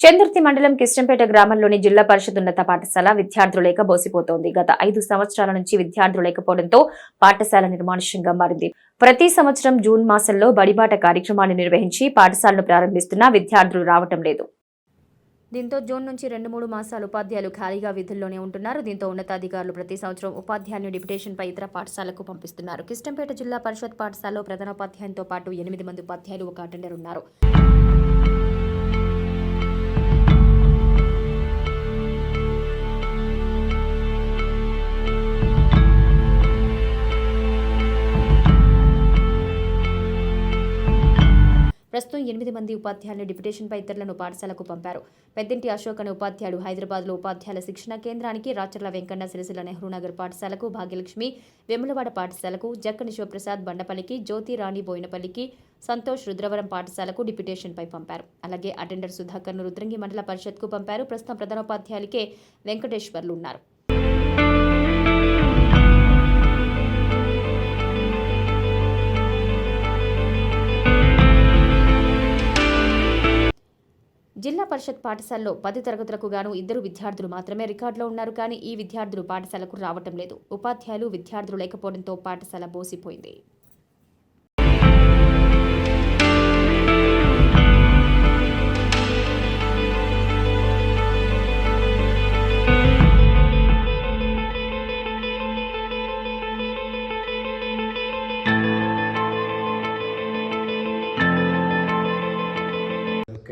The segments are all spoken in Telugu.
చందుర్తి మండలం కిష్టంపేట గ్రామంలోని జిల్లా పరిషత్ ఉన్నత పాఠశాల విద్యార్థులు లేక బోసిపోతోంది. గత ఐదు సంవత్సరాల నుంచి విద్యార్థులు లేకపోవడంతో పాఠశాల నిర్మానుష్యంగా మారింది. ప్రతి సంవత్సరం జూన్ మాసంలో బడిబాట కార్యక్రమాన్ని నిర్వహించి పాఠశాలను ప్రారంభిస్తున్నా విద్యార్థులు రావటం లేదు. దీంతో జూన్ నుంచి రెండు మూడు మాసాలు ఉపాధ్యాయులు ఖాళీగా విధుల్లోనే ఉంటున్నారు. దీంతో ఉన్నతాధికారులు ప్రతి సంవత్సరం ఉపాధ్యాయులు డిప్యుటేషన్పై ఇతర పాఠశాలకు పంపిస్తున్నారు. కిష్టంపేట జిల్లా పరిషత్ పాఠశాలలో ప్రధానోపాధ్యాయునితో పాటు ఎనిమిది మంది ఉపాధ్యాయులు ఒక అటెండర్ ఉన్నారు. ప్రస్తుతం ఎనిమిది మంది ఉపాధ్యాయులను డిప్యుటేషన్పై ఇతరులను పాఠశాలకు పంపారు. పెద్దింటి అశోక్ అనే ఉపాధ్యాయుడు హైదరాబాద్లో ఉపాధ్యాయుల శిక్షణ కేంద్రానికి రాచర్ల వెంకన్న సిరిసిల్ల నెహ్రూ నగర్ పాఠశాలకు భాగ్యలక్ష్మి వెములవాడ పాఠశాలకు జక్కని శివప్రసాద్ బండపల్లికి జ్యోతి రాణి బోయినపల్లికి సంతోష్ రుద్రవరం పాఠశాలకు డిప్యుటేషన్పై పంపారు. అలాగే అటెండర్ సుధాకర్ను రుద్రంగి మండల పరిషత్కు పంపారు. ప్రస్తుతం ప్రధానోపాధ్యాయులకే వెంకటేశ్వర్లు ఉన్నారు. జిల్లా పరిషత్ పాఠశాలలో పది తరగతులకు గాను ఇద్దరు విద్యార్థులు మాత్రమే రికార్డులో ఉన్నారు కానీ ఈ విద్యార్థులు పాఠశాలకు రావటం లేదు. ఉపాధ్యాయులు విద్యార్థులు లేకపోవడంతో పాఠశాల బోసిపోయింది.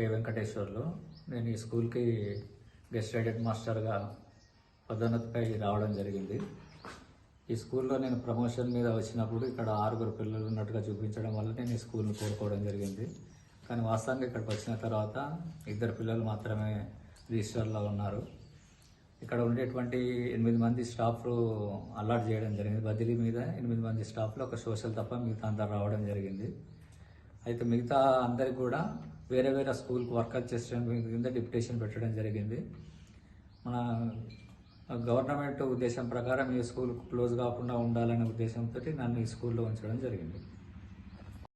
కే. వెంకటేశ్వర్లు. నేను ఈ స్కూల్కి గెస్ట్ హెడ్ మాస్టర్గా పదోన్నతిపై రావడం జరిగింది. ఈ స్కూల్లో నేను ప్రమోషన్ మీద వచ్చినప్పుడు ఇక్కడ ఆరుగురు పిల్లలు ఉన్నట్టుగా చూపించడం వల్ల నేను ఈ స్కూల్ని కోరుకోవడం జరిగింది. కానీ వాస్తవంగా ఇక్కడికి వచ్చిన తర్వాత ఇద్దరు పిల్లలు మాత్రమే రిజిస్టర్లో ఉన్నారు. ఇక్కడ ఉండేటువంటి ఎనిమిది మంది స్టాఫ్ అలాట్ చేయడం జరిగింది. బదిలీ మీద ఎనిమిది మంది స్టాఫ్లో ఒక సోషల్ తప్ప మిగతా అందరు రావడం జరిగింది. అయితే మిగతా అందరికి కూడా వేరే వేరే స్కూల్కి వర్కర్ చేసడం కింద డిప్యుటేషన్ పెట్టడం జరిగింది. మన గవర్నమెంట్ ఉద్దేశం ప్రకారం ఈ స్కూల్ క్లోజ్ కాకుండా ఉండాలనే ఉద్దేశంతో నన్ను ఈ స్కూల్లో ఉంచడం జరిగింది.